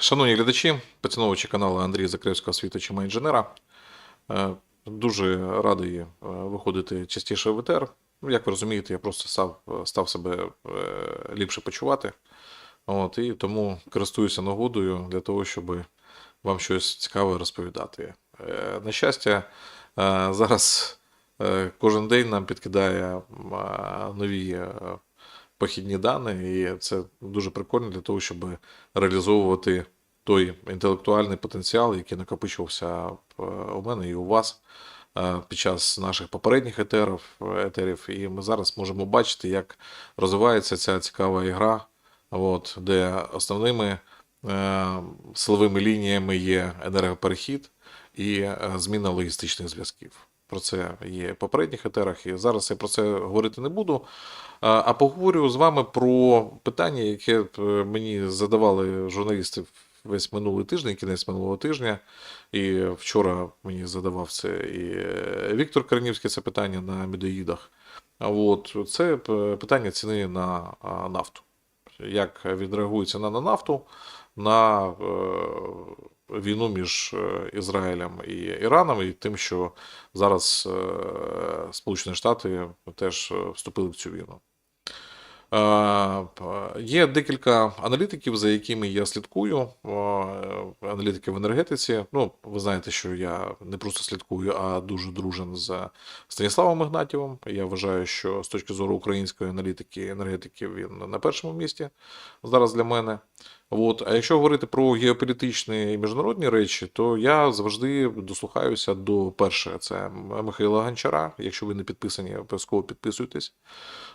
Шановні глядачі, поціновувачі каналу Андрія Закревського світочима інженера. Е, Дуже радий е, виходити частіше в ЕТР. Ну, Як ви розумієте, я просто став, став себе е, ліпше почувати. От, і тому користуюся нагодою для того, щоб вам щось цікаве розповідати. Е, На щастя, е, зараз е, кожен день нам підкидає нові е, похідні дані, і це дуже прикольно для того, щоб реалізовувати той інтелектуальний потенціал, який накопичувався е, у мене і у вас е, під час наших попередніх етерів, етерів. І ми зараз можемо бачити, як розвивається ця цікава ігра, от, де основними е, силовими лініями є енергоперехід і зміна логістичних зв'язків. Про це є попередніх етерах, і зараз я про це говорити не буду. А поговорю з вами про питання, яке е, мені задавали журналісти весь минулий тиждень, кінець минулого тижня. І вчора мені задавав це і е, Віктор Коренівський це питання на медоїдах. От це питання ціни на нафту. Як відреагує ціна на нафту на е, війну між е, Ізраїлем і Іраном, і тим, що зараз е, Сполучені Штати теж е, вступили в цю війну. Е, Є декілька аналітиків, за якими я слідкую. е, Аналітики в енергетиці. Ну, ви знаєте, що я не просто слідкую, а дуже дружен з Станіславом Ігнатєвим. Я вважаю, що з точки зору української аналітики енергетики він на першому місці зараз для мене. От. А якщо говорити про геополітичні і міжнародні речі, то я завжди дослухаюся до перше, це Михайла Гончара. Якщо ви не підписані, обов'язково підписуйтесь.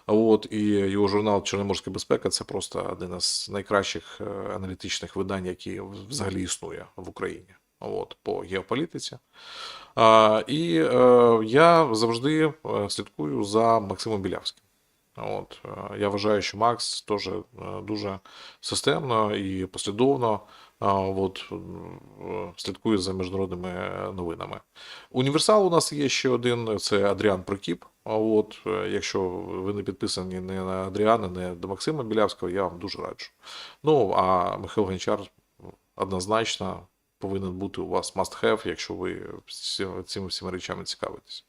От, і його журнал Чорноморська безпека це просто один із найкращих е, аналітичних видань, які взагалі існує в Україні. От, по геополітиці. А, і е, я завжди е, слідкую за Максимом Білявським. От, е, я вважаю, що Макс теж е, дуже системно і послідовно от, е, слідкує за міжнародними новинами. Універсал у нас є ще один, це Адріан Прокіп. От, якщо ви не підписані не на Адріана, не до Максима Білявського, я вам дуже раджу. Ну, а Михайло Гончар однозначно повинен бути у вас must have, якщо ви цими всіма речами цікавитесь.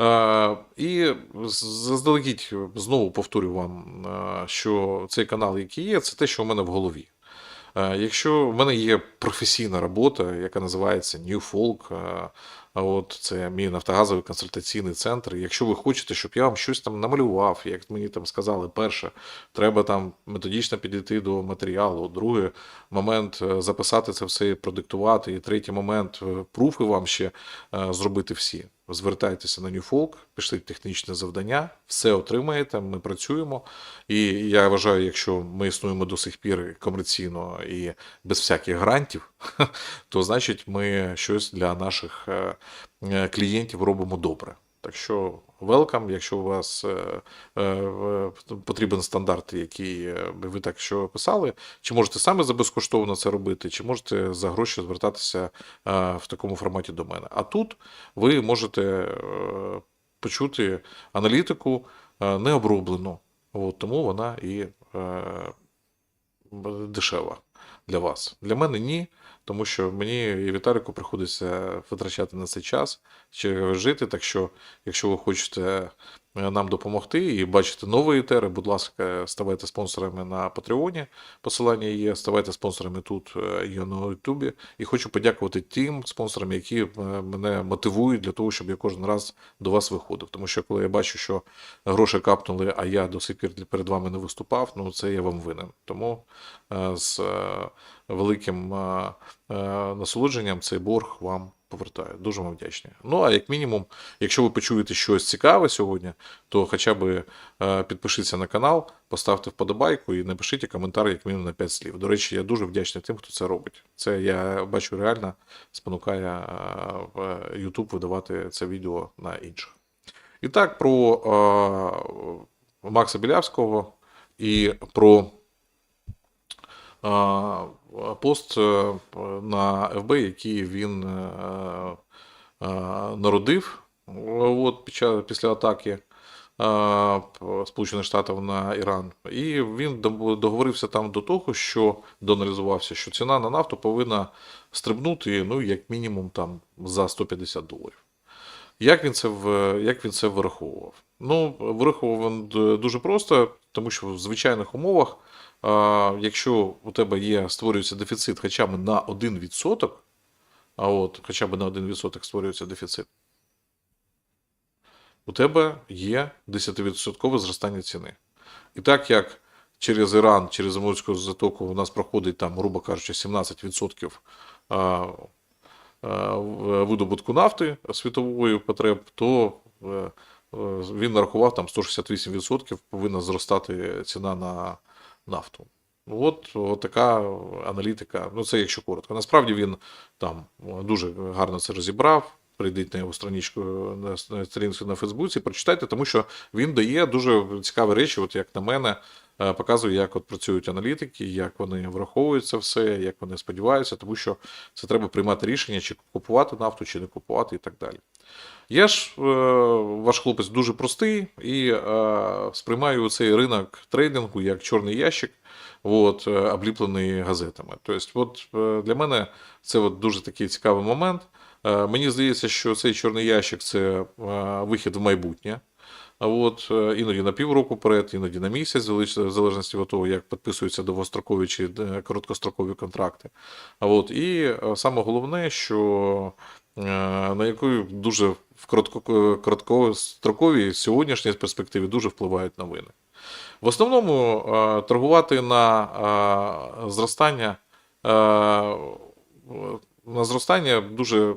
Е, і заздалегідь знову повторю вам, е, що цей канал, який є, це те, що у мене в голові. Е, Якщо в мене є професійна робота, яка називається New Folk, от це мій нафтогазовий консультаційний центр. Якщо ви хочете, щоб я вам щось там намалював, як мені там сказали, перше, треба там методично підійти до матеріалу. Другий момент е, записати це все продиктувати. І третій момент е, пруфи вам ще е, зробити всі. Звертайтеся на Ньюфолк, пишіть технічне завдання, все отримаєте, ми працюємо. І я вважаю, якщо ми існуємо до сих пір комерційно і без всяких грантів, то значить ми щось для наших е, е, клієнтів робимо добре. Так що welcome, якщо у вас е, е, потрібен стандарт, який е, ви так що писали, чи можете саме за безкоштовно це робити, чи можете за гроші звертатися в такому форматі до мене. А тут ви можете почути аналітику необроблену, От, тому вона і дешева для вас. Для мене ні, тому що мені і Віталіку приходиться витрачати на цей час чи жити. Так що, якщо ви хочете нам допомогти і бачити нові етери, будь ласка, ставайте спонсорами на Патреоні. Посилання є, ставайте спонсорами тут е, і на Ютубі. І хочу подякувати тим спонсорам, які е, мене мотивують для того, щоб я кожен раз до вас виходив. Тому що коли я бачу, що гроші капнули, а я до сих пір перед вами не виступав, ну це я вам винен. Тому е, з е, великим е, е, насолодженням цей борг вам повертаю. Дуже вам вдячний. Ну а як мінімум, якщо ви почуєте щось цікаве сьогодні, то хоча б е, підпишіться на канал, поставте вподобайку і напишіть коментар, як мінімум на 5 слів. До речі, я дуже вдячний тим, хто це робить. Це я бачу реально спонукає е, в YouTube видавати це відео на інших. І так, про е, Макса Білявського і про е, пост е, на ФБ, який він е, е, народив от, під після атаки. Сполучених Штатів на Іран, і він договорився там до того, що доаналізувався, що ціна на нафту повинна стрибнути, ну, як мінімум, там за 150 доларів. Як він це як він це вираховував? Ну, вираховував він дуже просто, тому що в звичайних умовах, якщо у тебе є створюється дефіцит хоча б на 1%, а от хоча б на 1% створюється дефіцит, у тебе є 10% зростання ціни. І так як через Іран, через Амурську затоку у нас проходить там, грубо кажучи, 17% а, а, в- видобутку нафти світової потреб, то е, е, він нарахував там 168% повинна зростати ціна на нафту. От, от така аналітика. Ну, це якщо коротко. Насправді він там дуже гарно це розібрав. Прийдіть на його страничку на, сторінку на Фейсбуці, прочитайте, тому що він дає дуже цікаві речі, от як на мене, е, показує, як от працюють аналітики, як вони враховують це все, як вони сподіваються, тому що це треба приймати рішення, чи купувати нафту, чи не купувати, і так далі. Я ж, е, ваш хлопець, дуже простий і е, сприймаю цей ринок трейдингу як чорний ящик, от, е, обліплений газетами. Тобто, от, для мене це от дуже такий цікавий момент. Мені здається, що цей чорний ящик це вихід в майбутнє. От іноді на півроку вперед, іноді на місяць, в залежності від того, як підписуються довгострокові чи короткострокові контракти. От і саме головне, що на яку дуже в короткостроковій сьогоднішній перспективі дуже впливають новини. В основному е, торгувати на е, зростання е, на зростання дуже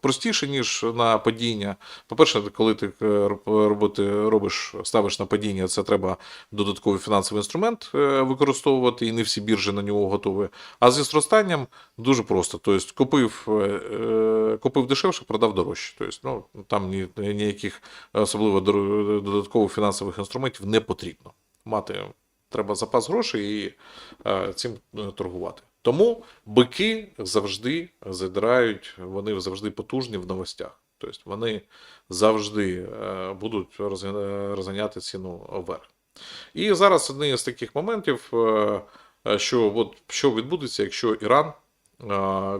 простіше, ніж на падіння. По-перше, коли ти е, роботи робиш, ставиш на падіння, це треба додатковий фінансовий інструмент е, використовувати, і не всі біржі на нього готові. А зі зростанням дуже просто. Тобто купив, е, купив дешевше, продав дорожче. Тобто, ну, там ні, ніяких особливо додаткових фінансових інструментів не потрібно. Мати треба запас грошей і цим торгувати. Тому бики завжди задирають, вони завжди потужні в новостях. Тобто вони завжди е, будуть розганяти ціну вверх. І зараз один з таких моментів, е, е, що от що відбудеться, якщо Іран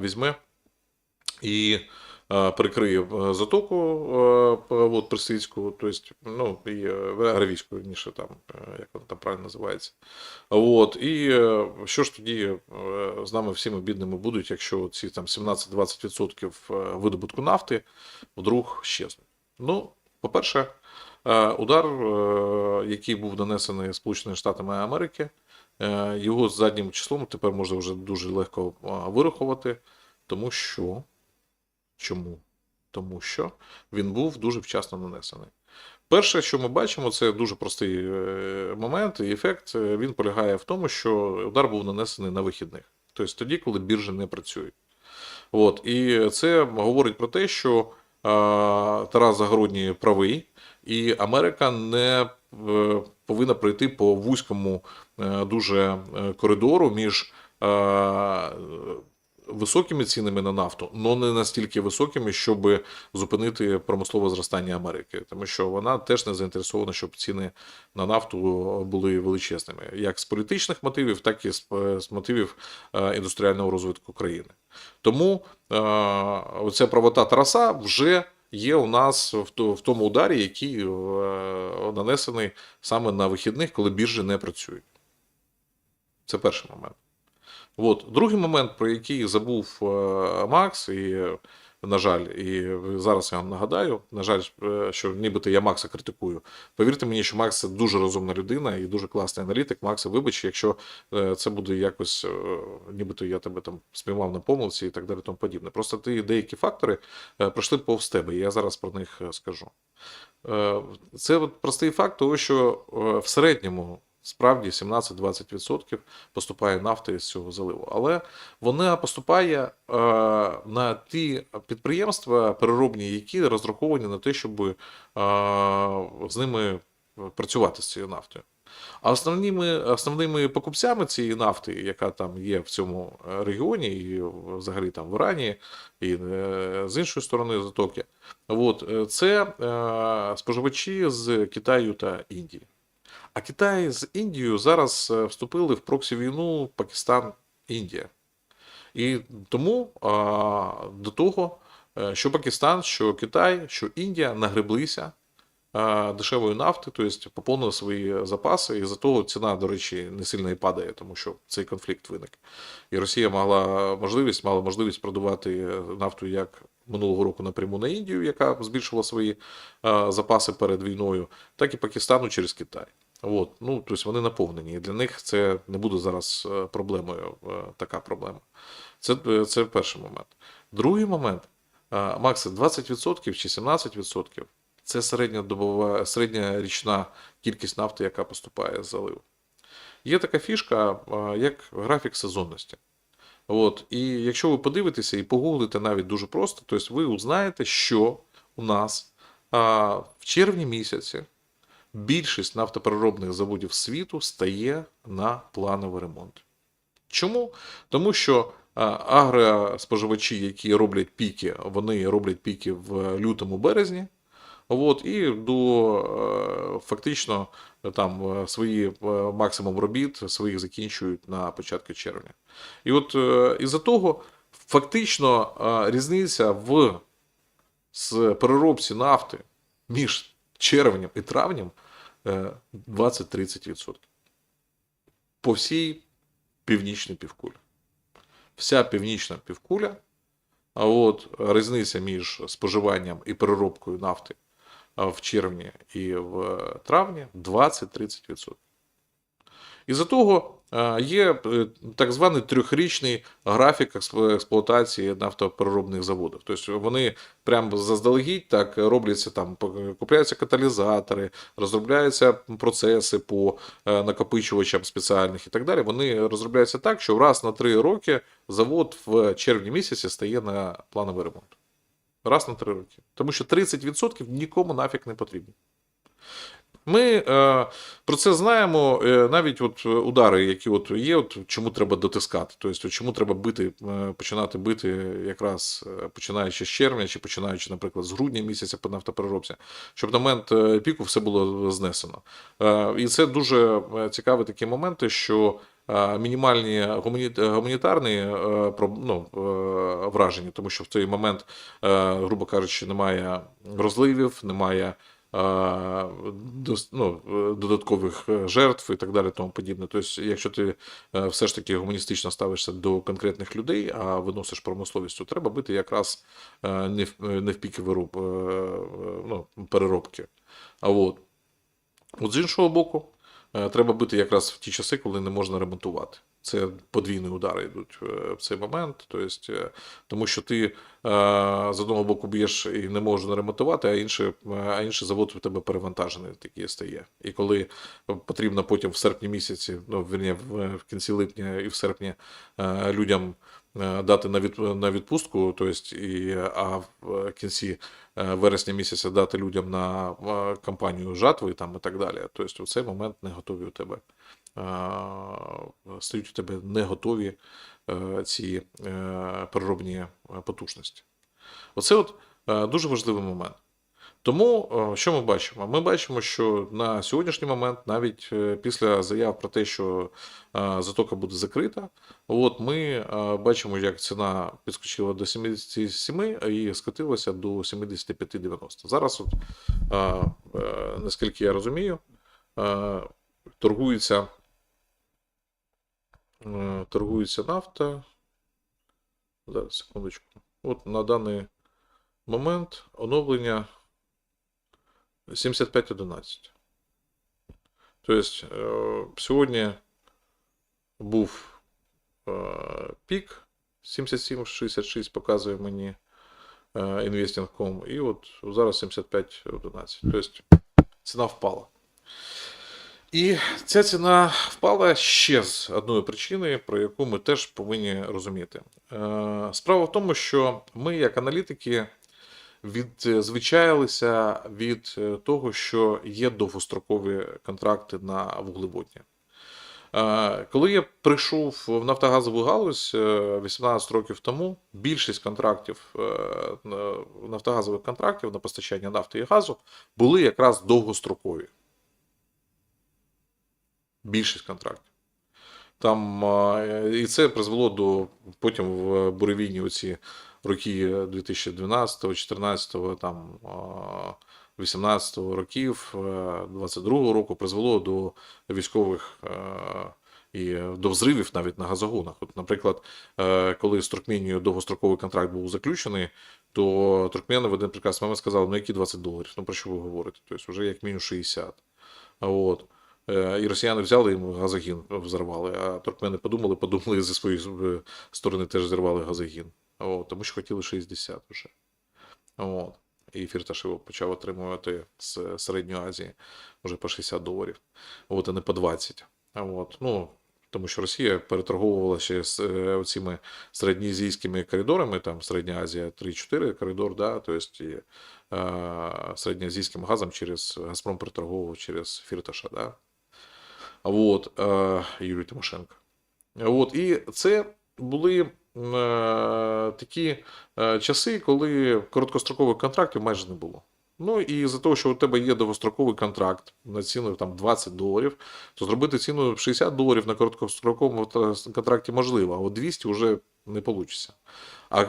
візьме і прикриє е, затоку е, от, персидську, тобто, ну, і е, аравійську, верніше, там, е, як вона там правильно називається. От, і е, що ж тоді е, з нами всіми бідними будуть, якщо ці там 17-20% е, видобутку нафти вдруг щезнуть? Ну, по-перше, е, удар, е, який був нанесений Сполученими Штатами Америки, е, його заднім числом тепер можна вже дуже легко е, вирахувати, тому що. Чому? Тому що він був дуже вчасно нанесений. Перше, що ми бачимо, це дуже простий е, момент і ефект. Е, Він полягає в тому, що удар був нанесений на вихідних, тобто тоді, коли біржі не працюють. От, і це говорить про те, що Тарас Загородній правий, і Америка не е, повинна пройти по вузькому дуже коридору між високими цінами на нафту, але не настільки високими, щоб зупинити промислове зростання Америки, тому що вона теж не заінтересована, щоб ціни на нафту були величезними, як з політичних мотивів, так і з, е, мотивів е, індустріального розвитку країни. Тому е, оця правота Тараса вже є у нас в, тому ударі, який е, нанесений саме на вихідних, коли біржі не працюють. Це перший момент. От. Другий момент, про який забув е, Макс, і, на жаль, і зараз я вам нагадаю, на жаль, е, що нібито я Макса критикую. Повірте мені, що Макс це дуже розумна людина і дуже класний аналітик. Макса, вибач, якщо е, це буде якось, нібито я тебе там спіймав на помилці і так далі, тому подібне. Просто ти деякі фактори пройшли повз тебе, і я зараз про них скажу. Це от простий факт того, що в середньому справді 17-20% поступає нафти з цього заливу. Але вона поступає е, на ті підприємства переробні, які розраховані на те, щоб е, з ними працювати з цією нафтою. А основними, основними покупцями цієї нафти, яка там є в цьому регіоні, і взагалі там в Ірані, і е, з іншої сторони затоки, от, е, це е, споживачі з Китаю та Індії. А Китай з Індією зараз е, вступили в проксі війну Пакистан-Індія. І тому а, до того, е, що Пакистан, що Китай, що Індія нагреблися а, дешевої нафти, тобто поповнили свої запаси, і за того ціна, до речі, не сильно і падає, тому що цей конфлікт виник. І Росія мала можливість, мала можливість продавати нафту як минулого року напряму на Індію, яка збільшила свої а, запаси перед війною, так і Пакистану через Китай. От, ну, тобто вони наповнені. І для них це не буде зараз е, проблемою, е, така проблема. Це, е, це перший момент. Другий момент, е, Макс, 20% чи 17% це середня добова, середня річна кількість нафти, яка поступає з заливу. Є така фішка, як графік сезонності. От, і якщо ви подивитеся і погуглите навіть дуже просто, то ви узнаєте, що у нас в червні місяці більшість нафтопереробних заводів світу стає на плановий ремонт. Чому? Тому що агроспоживачі, які роблять піки, вони роблять піки в лютому березні. От, і до е, фактично там е, свої е, максимум робіт своїх закінчують на початку червня. І от е, із-за того фактично е, різниця в з переробці нафти між червнем і травнем е, 20-30%. По всій північній півкулі. Вся північна півкуля, а от різниця між споживанням і переробкою нафти в червні і в травні 20-30%. Із-за того е, є е, так званий трьохрічний графік експлуатації нафтопереробних заводів. Тобто вони прямо заздалегідь так робляться там, купляються каталізатори, розробляються процеси по е, накопичувачам спеціальних і так далі. Вони розробляються так, що раз на три роки завод в червні місяці стає на плановий ремонт. Раз на три роки. Тому що 30% нікому нафіг не потрібно. Ми е, про це знаємо, е, навіть от е, удари, які от є, от чому треба дотискати. Тобто, чому треба бити, е, починати бити якраз е, починаючи з червня, чи починаючи, наприклад, з грудня місяця по нафтопереробці, щоб на момент е, піку все було знесено. Е, і це дуже цікаві такі моменти, що мінімальні гумані- гуманітарні ну, враження, тому що в той момент, грубо кажучи, немає розливів, немає ну, е, додаткових е, жертв і так далі, тому подібне. Тобто, якщо ти е, все ж таки гуманістично ставишся до конкретних людей, а виносиш промисловість, то треба бити якраз е, не в, не в піки вироб, е, е, ну, переробки. А от. От з іншого боку, е, треба бити якраз в ті часи, коли не можна ремонтувати. Це подвійні удари йдуть е, в цей момент. Тобто, тому що ти е, з одного боку б'єш і не можна ремонтувати, а інший, а інший завод у тебе перевантажений такий стає. І коли потрібно потім в серпні місяці, ну вірні, в, кінці липня і в серпні людям дати на, від, на відпустку, тобто, і, а в кінці вересня місяця дати людям на кампанію жатви там, і так далі. Тобто, в цей момент не готові у тебе. Стають у тебе не готові е, ці е, переробні е, потужності. Оце от дуже важливий момент. Тому що ми бачимо? Ми бачимо, що на сьогоднішній момент, навіть після заяв про те, що затока буде закрита, от ми бачимо, як ціна підскочила до 77 і скотилася до 75-90. Зараз, от, наскільки я розумію, торгується, торгується нафта. Зараз, секундочку. От на даний момент оновлення 75.11. Тобто е, сьогодні був е, пік 77.66, показує мені е, Investing.com, і от зараз 75.11. Тобто ціна впала. І ця ціна впала ще з одної причини, про яку ми теж повинні розуміти. Е, Справа в тому, що ми, як аналітики, відзвичаїлися від е, того, що є довгострокові контракти на вуглеводні. Е, Коли я прийшов в нафтогазову галузь е, 18 років тому, більшість контрактів, нафтогазових контрактів на постачання нафти і газу були якраз довгострокові. Більшість контрактів. Там, е, і це призвело до потім в буревійні оці роки 2012, 14, там, е, 18 років, е, 22 року призвело до військових е, і до взривів навіть на газогонах. От, наприклад, е, коли з Туркменією довгостроковий контракт був заключений, то туркмени в один прекрасний момент сказали, ну які 20 доларів, ну про що ви говорите? Тобто вже як мінімум 60. От. Е, І росіяни взяли їм газогін, взорвали, а туркмени подумали, подумали і зі своєї е, сторони теж зірвали газогін. От, тому що хотіли 60 вже. От. І Фірташ його почав отримувати з Середньої Азії вже по 60 доларів, от, а не по 20. От. Ну, тому що Росія переторговувала з е, цими середньоазійськими коридорами, там Середня Азія 3-4 коридор, да, тобто е, середньоазійським газом через Газпром переторговував через Фірташа, да. От, е, Юрій Тимошенко. От, і це були е, такі е, часи, коли короткострокових контрактів майже не було. Ну і за того, що у тебе є довгостроковий контракт на ціну там 20 доларів, то зробити ціну 60 доларів на короткостроковому контракті можливо, а от 200 вже не вийде. А,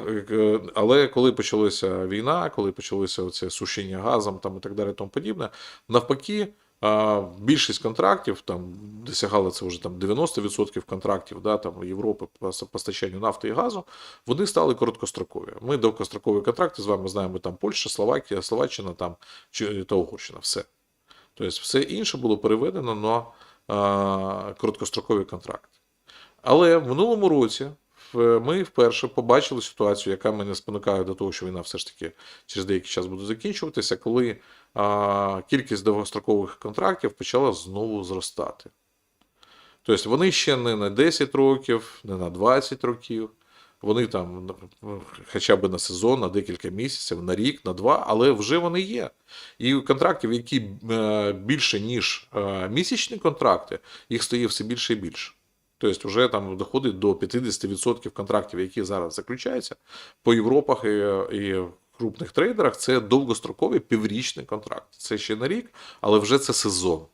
але коли почалася війна, коли почалося це сушіння газом там, і так далі, тому подібне, навпаки, а, більшість контрактів там досягали це вже там 90% контрактів да, там, Європи по постачанню нафти і газу, вони стали короткострокові. Ми довгострокові контракти з вами знаємо там Польща, Словакія, Словаччина там, чи, та Угорщина, все. Тобто все інше було переведено на а, короткострокові контракти. Але в минулому році ми вперше побачили ситуацію, яка мене спонукає до того, що війна все ж таки через деякий час буде закінчуватися, коли кількість довгострокових контрактів почала знову зростати. Тобто вони ще не на 10 років, не на 20 років. Вони там ну, хоча б на сезон, на декілька місяців, на рік, на два, але вже вони є. І контрактів, які е, більше, ніж е, місячні контракти, їх стає все більше і більше. Тобто, вже там доходить до 50% контрактів, які зараз заключаються по Європах і, і крупних трейдерах. Це довгостроковий піврічний контракт. Це ще на рік, але вже це сезон.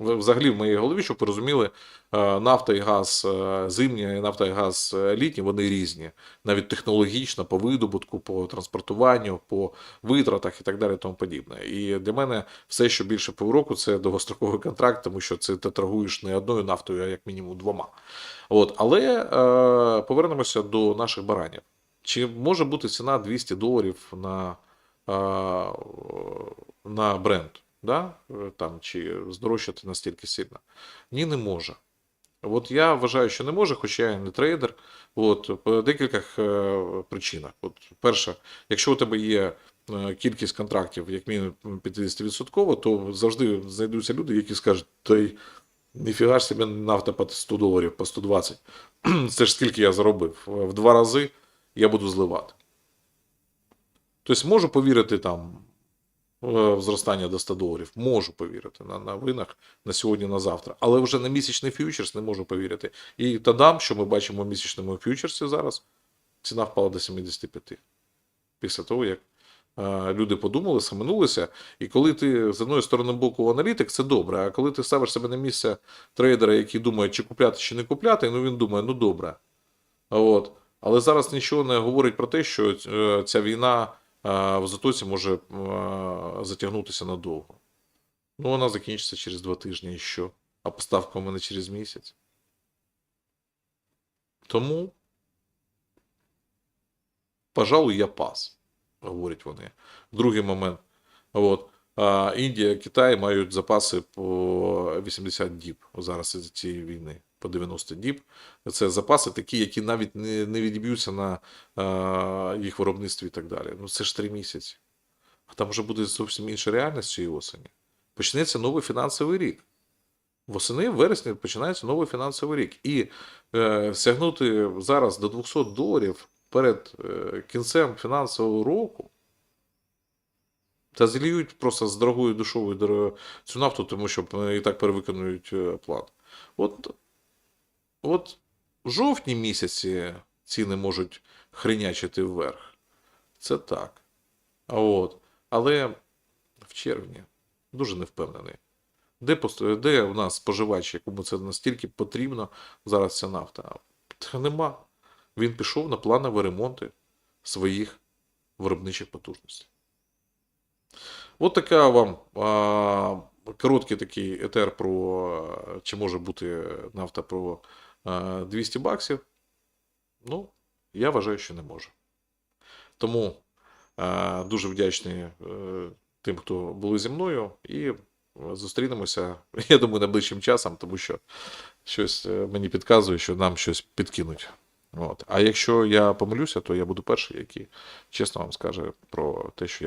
Взагалі, в моїй голові, щоб ви розуміли, е, нафта і газ е, зимні, і нафта і газ е, літні, вони різні. Навіть технологічно, по видобутку, по транспортуванню, по витратах і так далі, тому подібне. І для мене все, що більше півроку, це довгостроковий контракт, тому що це ти торгуєш не одною нафтою, а як мінімум двома. От. Але е, повернемося до наших баранів. Чи може бути ціна 200 доларів на, на бренд? Да? Там, чи здорожчати настільки сильно? Ні, не може. От я вважаю, що не може, хоча я не трейдер. От, по декількох е, причинах. От, перше, якщо у тебе є е, кількість контрактів, як мінімум 50%, то завжди знайдуться люди, які скажуть, та й ніфіга ж себе нафта по 100 доларів, по 120. Це ж скільки я заробив? В два рази я буду зливати. Тобто можу повірити там е, в зростання до 100 доларів. Можу повірити на, на винах на сьогодні, на завтра. Але вже на місячний фьючерс не можу повірити. І тадам, що ми бачимо в місячному фьючерсі зараз, ціна впала до 75. Після того, як е, люди подумали, схаменулися. І коли ти з одної сторони боку аналітик, це добре. А коли ти ставиш себе на місце трейдера, який думає, чи купляти, чи не купляти, ну він думає, ну добре. От. Але зараз нічого не говорить про те, що е, ця війна е, в Затоці може е, затягнутися надовго. Ну, вона закінчиться через два тижні і що? А поставка у мене через місяць. Тому, пожалуй, я пас, говорять вони. Другий момент. От. Індія, Китай мають запаси по 80 діб зараз із цієї війни, по 90 діб. Це запаси такі, які навіть не, не відіб'ються на а, їх виробництві і так далі. Ну це ж три місяці. А там вже буде зовсім інша реальність цієї осені. Почнеться новий фінансовий рік. Восени, в вересні починається новий фінансовий рік. І е, сягнути зараз до 200 доларів перед е, кінцем фінансового року Та зліють просто з дорогою дорогою цю нафту, тому що е, і так перевиконують е, план. От, от в жовтні місяці ціни можуть хренячити вверх. Це так. А от, але в червні дуже не впевнений. Де, пост- де у нас споживач, якому це настільки потрібно зараз ця нафта? Та нема. Він пішов на планові ремонти своїх виробничих потужностей. От така вам а, короткий такий етер про чи може бути нафта про 200 баксів. Ну, я вважаю, що не може. Тому дуже вдячний е, тим, хто були зі мною, і зустрінемося, я думаю, найближчим часом, тому що щось е, мені підказує, що нам щось підкинуть. От. А якщо я помилюся, то я буду перший, який чесно вам скаже про те, що я.